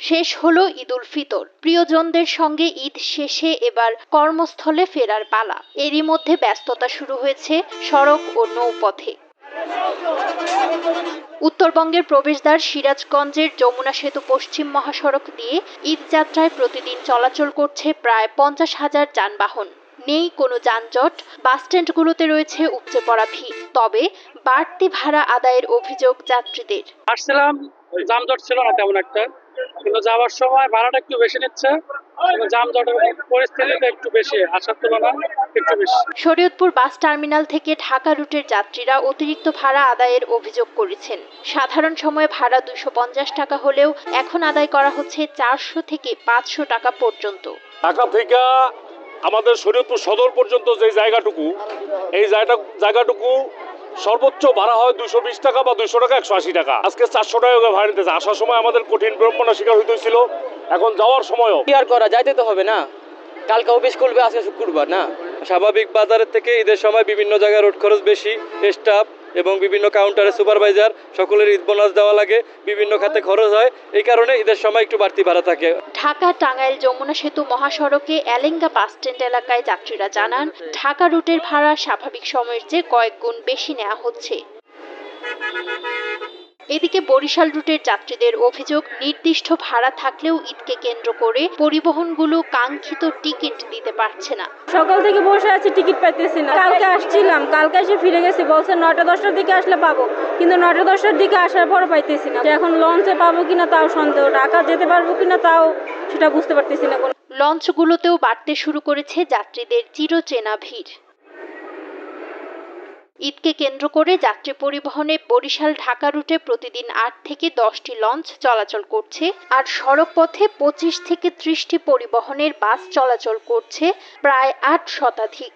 শেষ হলো ঈদুল ফিতর। প্রিয়জনদের সঙ্গে ঈদ শেষে এবার কর্মস্থলে ফেরার পালা। এরই মধ্যে ব্যস্ততা শুরু হয়েছে সড়ক ও নৌপথে। উত্তরবঙ্গের প্রবেশদ্বার সিরাজগঞ্জের যমুনা সেতু পশ্চিম মহাসড়ক দিয়ে ঈদযাত্রায় প্রতিদিন চলাচল করছে প্রায় পঞ্চাশ হাজার যানবাহন। নেই কোনো যানজট বাসস্ট্যান্ডগুলোতে রয়েছে উপচে পড়া ভিড়। তবে বাড়তি ভাড়া আদায়ের অভিযোগ যাত্রীদের। আসছিলাম, যানজট ছিল না তেমন একটা। কিন্তু যাওয়ার সময় ভাড়াটা একটু বেশি নিচ্ছে যানজটের পরিস্থিতিটা একটু বেশি আসার তুলনায় একটু বেশি। শরীয়তপুর বাস টার্মিনাল থেকে ঢাকা রুটের যাত্রীরা অতিরিক্ত ভাড়া আদায়ের অভিযোগ করেছেন। সাধারণ সময়ে ভাড়া দুশো পঞ্চাশ টাকা হলেও এখন আদায় করা হচ্ছে চারশো থেকে পাঁচশো টাকা পর্যন্ত। ঢাকা থেকে আমাদের শরীয়তপুর সদর পর্যন্ত যে জায়গাটুকু এই জায়গা জায়গাটুকু সর্বোচ্চ ভাড়া হয় দুশো বিশ টাকা বা দুশো টাকা একশো আশি টাকা। আজকে চারশো টাকা ভাড়া নিতেছে। আসার সময় আমাদের কঠিন বিড়ম্বনা শিকার হইতে হয়েছিল এখন যাওয়ার সময়ও। কি আর করা যাইতে তো হবে না। কালকে অফিস খুলবে আজকে শুক্রবার না? স্বাভাবিক বাজারের থেকে ঈদের সময় বিভিন্ন জায়গায় রোড খরচ বেশি স্টাফ এবং বিভিন্ন কাউন্টারে সুপারভাইজার সকলের ঈদ বোনাস দেওয়া লাগে, বিভিন্ন খাতে খরচ হয়। এই কারণে ঈদের সময় একটু বাড়তি ভাড়া থাকে। ঢাকা টাঙ্গাইল যমুনা সেতু মহাসড়কে এলেঙ্গা বাস স্ট্যান্ড এলাকায় যাত্রীরা জানান, ঢাকা রুটের ভাড়া স্বাভাবিক সময়ের চেয়ে কয়েক গুণ বেশি নেওয়া হচ্ছে। এদিকে বরিশাল রুটের যাত্রীদের অভিযোগ নির্দিষ্ট ভাড়া থাকলেও ঈদকে কেন্দ্র করে পরিবহনগুলো কাঙ্ক্ষিত টিকিট দিতে পারছে না। সকাল থেকে বসে আছি টিকিট পাইতেছি না। কালকে আসছিলাম কালকে এসে ফিরে গেছি। বলছে নটা দশটার দিকে আসলে পাবো। কিন্তু নটা দশটার দিকে আসার পর পাইতেছি না। এখন লঞ্চে পাবো কিনা তাও সন্দেহ। ঢাকা যেতে পারব কিনা তাও সেটা বুঝতে পারতেছি না লঞ্চগুলোতেও বাড়তে শুরু করেছে যাত্রীদের চিরচেনা ভিড়। ঈদকে কেন্দ্র করে যাত্রী পরিবহনে বরিশাল ঢাকা রুটে প্রতিদিন আট থেকে দশটি লঞ্চ চলাচল করছে আর সড়ক পথে পঁচিশ থেকে ত্রিশটি পরিবহনের বাস চলাচল করছে প্রায় আট শতাধিক।